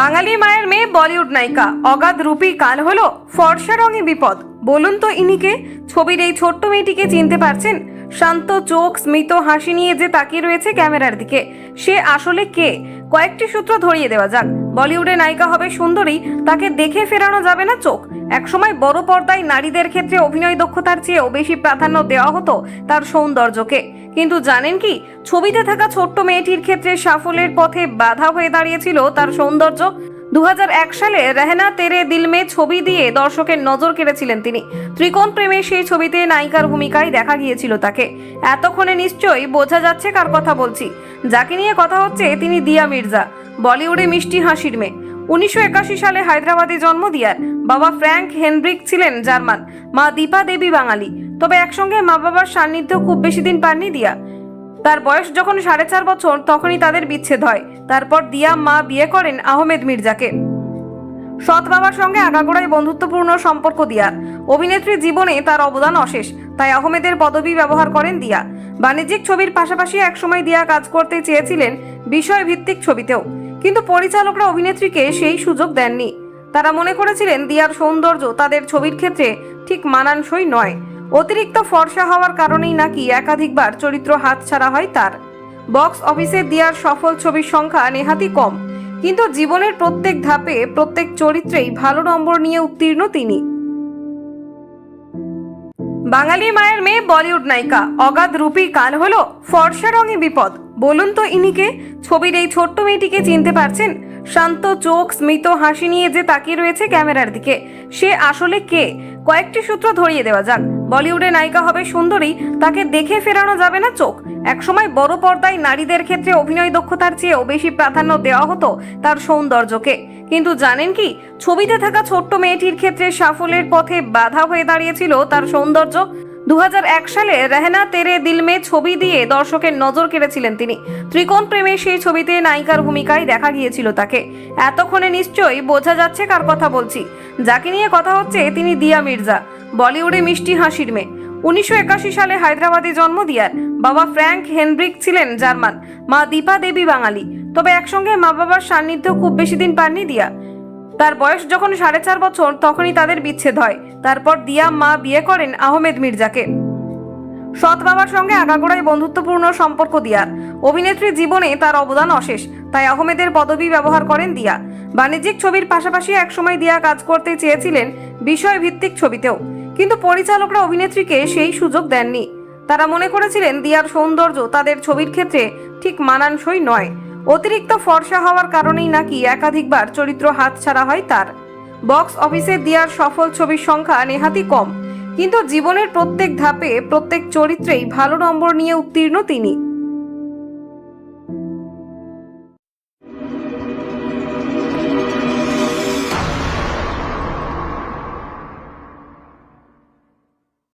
বাঙালি মায়ের মেয়ে বলিউড নায়িকা অগাধ রূপী কাল হলো ফর্সা রঙে বিপদ। বলুন তো ইনিকে ছবির এই ছোট্ট মেয়েটিকে চিনতে পারছেন? শান্ত চোখ, স্মিত হাসি নিয়ে যে তাকিয়ে রয়েছে ক্যামেরার দিকে। সে আসলে কে? কয়েকটি সূত্র ধরিয়ে দেওয়া যাক। বলিউডে নায়িকা হবে সুন্দরী, তাকে দেখে ফেরানো যাবে না চোখ। একসময় বড় পর্দায় নারীদের ক্ষেত্রে অভিনয় দক্ষতার চেয়েও বেশি প্রাধান্য দেওয়া হতো তার সৌন্দর্যকে। কিন্তু জানেন কি, ছবিতে থাকা ছোট্ট মেয়েটির ক্ষেত্রে সাফল্যের পথে বাধা হয়ে দাঁড়িয়েছিল তার সৌন্দর্য। দু হাজার এক সালে রেহনা তেরে দিল মে ছবি দিয়ে দর্শকের নজর কেড়েছিলেন তিনি। ত্রিকোণ প্রেমে সেই ছবিতে নায়িকার ভূমিকায় দেখা গিয়েছিল তাকে। এতক্ষণে নিশ্চয়ই বোঝা যাচ্ছে কার কথা বলছি। যাকে নিয়ে কথা হচ্ছে তিনি দিয়া মির্জা। বলিউডে মিষ্টি হাসির মেয়ে। উনিশশো একাশি সালে হায়দ্রাবাদে জন্ম দিয়ার বাবা ফ্র্যাঙ্ক হেনরিক ছিলেন জার্মান, মা দীপা দেবী বাঙালি। তবে একসঙ্গে মা বাবার সান্নিধ্য খুব বেশি দিন পাননি দিয়া। তার বয়স যখন সাড়ে চার বছর, তখনই তাদের বিচ্ছেদ হয়। তারপর দিয়া মা বিয়ে করেন আহমেদ মির্জাকে। সৎ বাবার সঙ্গে আগাগোড়াই বন্ধুত্বপূর্ণ সম্পর্ক দিয়ার অভিনেত্রী জীবনে তার অবদান অশেষ, তাই আহমেদের পদবি ব্যবহার করেন দিয়া। বাণিজ্যিক ছবির পাশাপাশি একসময় দিয়া কাজ করতে চেয়েছিলেন বিষয়ভিত্তিক ছবিতেও। কিন্তু পরিচালকরা অভিনেত্রীকে সেই সুযোগ দেননি। তারা মনে করেছিলেন দিয়ার সৌন্দর্য তাদের ছবির ক্ষেত্রে ঠিক মানানসই নয়। অতিরিক্ত ফর্সা হওয়ার কারণেই নাকি একাধিকবার চরিত্র হাতছাড়া হয় তার। বক্স অফিসে দিয়ার সফল ছবির সংখ্যা নেহাতি কম, কিন্তু জীবনের প্রত্যেক ধাপে প্রত্যেক চরিত্রেই ভালো নম্বর নিয়ে উত্তীর্ণ তিনি। বাঙালি মায়ের মেয়ে বলিউড নায়িকা অগাধ রূপী কাল হলো ফর্সা রঙে বিপদ। বলুন তো ইনিকে। ছবির এই ছোট্ট মেয়েটিকে চিনতে পারছেন? শান্ত চোখ, স্মিত হাসি নিয়ে যে তাকিয়ে রয়েছে ক্যামেরার দিকে। সে আসলে কে? কয়েকটি সূত্র ধরিয়ে দেওয়া যাক। বলিউডে নায়িকা হবে সুন্দরী, তাকে দেখে ফেরানো যাবে না চোখ। একসময় বড় পর্দায় নারীদের ক্ষেত্রে অভিনয় দক্ষতার চেয়েও বেশি প্রাধান্য দেওয়া হতো তার সৌন্দর্যকে। কিন্তু জানেন কি, ছবিতে থাকা ছোট্ট মেয়েটির ক্ষেত্রে সাফল্যের পথে বাধা হয়ে দাঁড়িয়েছিল তার সৌন্দর্য। দু হাজার এক সালে রেহনা তেরে দিল মে ছবি দিয়ে দর্শকের নজর কেড়েছিলেন তিনি। ত্রিকোণ প্রেমে সেই ছবিতে নায়িকার ভূমিকায় দেখা গিয়েছিল তাকে। এতক্ষণে নিশ্চয়ই বোঝা যাচ্ছে কার কথা বলছি। যাকে নিয়ে কথা হচ্ছে তিনি দিয়া মির্জা, বলিউডে মিষ্টি হাসির মেয়ে। উনিশশো একাশি সালে হায়দ্রাবাদে জন্ম দিয়ার বাবা ফ্র্যাঙ্ক হেনরিক ছিলেন জার্মান, মা দীপা দেবী বাঙালি। তবে একসঙ্গে মা বাবার সান্নিধ্য খুব বেশি দিন পাননি দিয়া। তার বয়স যখন সাড়ে চার বছর, তখনই তাদের বিচ্ছেদ হয়। তারপর দিয়া মা বিয়ে করেন আহমেদ মির্জাকে। সৎ বাবার সঙ্গে আগাগোড়াই বন্ধুত্বপূর্ণ সম্পর্ক দিয়ার। অভিনেত্রী জীবনে তার অবদান অশেষ, তাই আহমেদের পদবি ব্যবহার করেন দিয়া। বাণিজ্যিক ছবির পাশাপাশি একসময় দিয়া কাজ করতে চেয়েছিলেন বিষয়ভিত্তিক ছবিতেও। কিন্তু পরিচালকরা অভিনেত্রীকে সেই সুযোগ দেননি। তারা মনে করেছিলেন দিয়ার সৌন্দর্য তাদের ছবির ক্ষেত্রে ঠিক মানানসই নয়। অতিরিক্ত ফর্সা হওয়ার কারণেই নাকি একাধিকবার চরিত্র হাতছাড়া হয় তার। বক্স অফিসে দেওয়ার সফল ছবির সংখ্যা নেহাতি কম। কিন্তু জীবনের প্রত্যেক ধাপে, প্রত্যেক চরিত্রেই ভালো নম্বর নিয়ে উত্তীর্ণ তিনি।